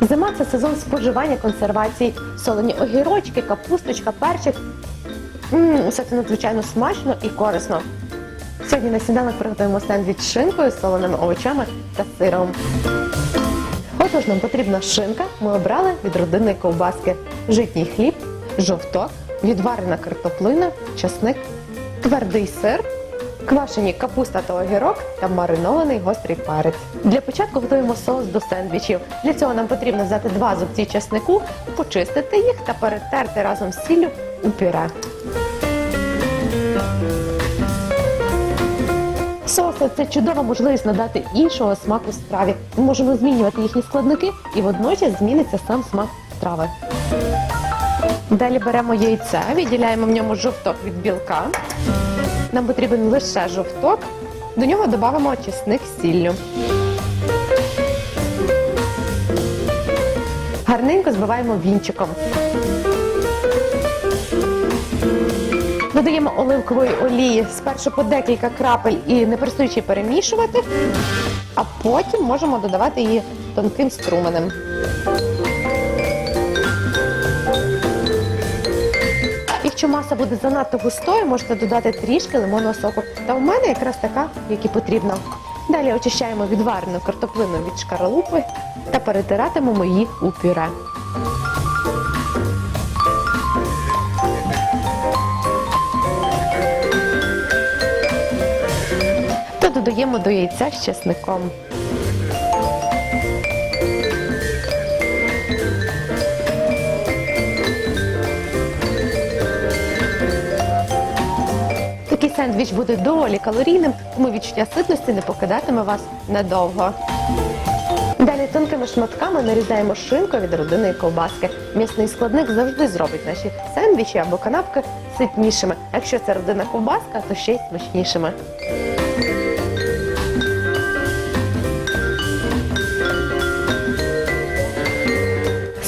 Зима це сезон споживання консервацій, солені огірочки, капусточка, перчик. Мм, все це надзвичайно смачно і корисно. Сьогодні на сніданок приготуємо сендвіч з шинкою, соленими овочами та сиром. Отож, нам потрібна шинка. Ми обрали від родинної ковбаски, житній хліб, жовток, відварена картоплина, часник, твердий сир, квашені капуста та огірок та маринований гострий перець. Для початку готуємо соус до сендвічів. Для цього нам потрібно взяти два зубці часнику, почистити їх та перетерти разом з сіллю у пюре. Соуси це чудова можливість надати іншого смаку страві. Ми можемо змінювати їхні складники і водночас зміниться сам смак страви. Далі беремо яйце, відділяємо в ньому жовток від білка. Нам потрібен лише жовток. До нього додамо чесник сіллю. Гарненько збиваємо вінчиком. Додаємо оливкової олії спершу по декілька крапель і не перестаючи перемішувати, а потім можемо додавати її тонким струменем. Якщо маса буде занадто густою, можете додати трішки лимонного соку. Та в мене якраз така, як і потрібно. Далі очищаємо відварену картоплину від шкаралупи та перетиратимемо її у пюре. та додаємо до яйця з чесником. Сендвіч буде доволі калорійним, тому відчуття ситності не покидатиме вас надовго. Далі тонкими шматками нарізаємо шинку від родинної ковбаски. М'ясний складник завжди зробить наші сендвічі або канапки ситнішими. Якщо це родина ковбаска, то ще й смачнішими.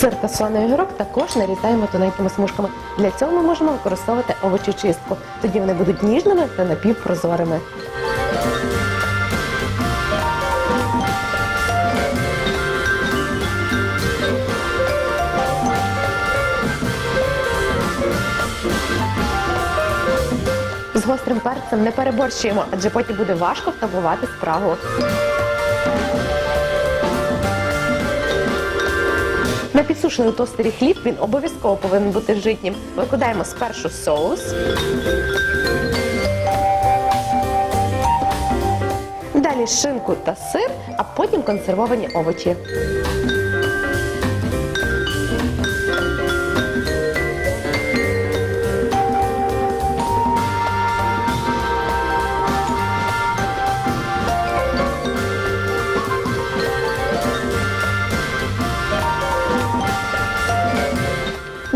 Сир та слоний огірок також нарізаємо тоненькими смужками. Для цього ми можемо використовувати овочечистку. Тоді вони будуть ніжними та напівпрозорими. З гострим перцем не переборщуємо, адже потім буде важко втамувати спрагу. На підсушений тостері хліб він обов'язково повинен бути житнім. Викладаємо спершу соус. Далі шинку та сир, а потім консервовані овочі.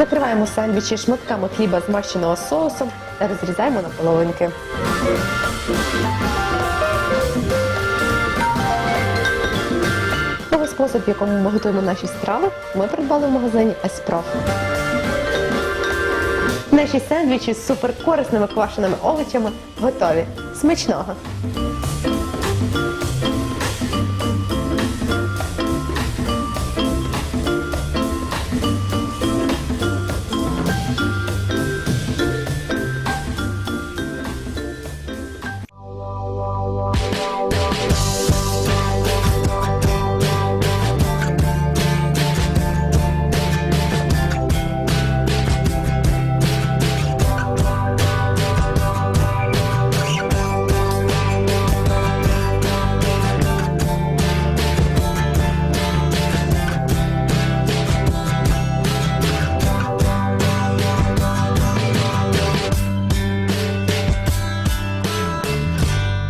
Накриваємо сендвічі шматками хліба змащеного соусом та розрізаємо на половинки. Новий спосіб, в якому ми готуємо наші страви, ми придбали в магазині Еспроф. Наші сендвічі з суперкорисними квашеними овочами готові. Смачного!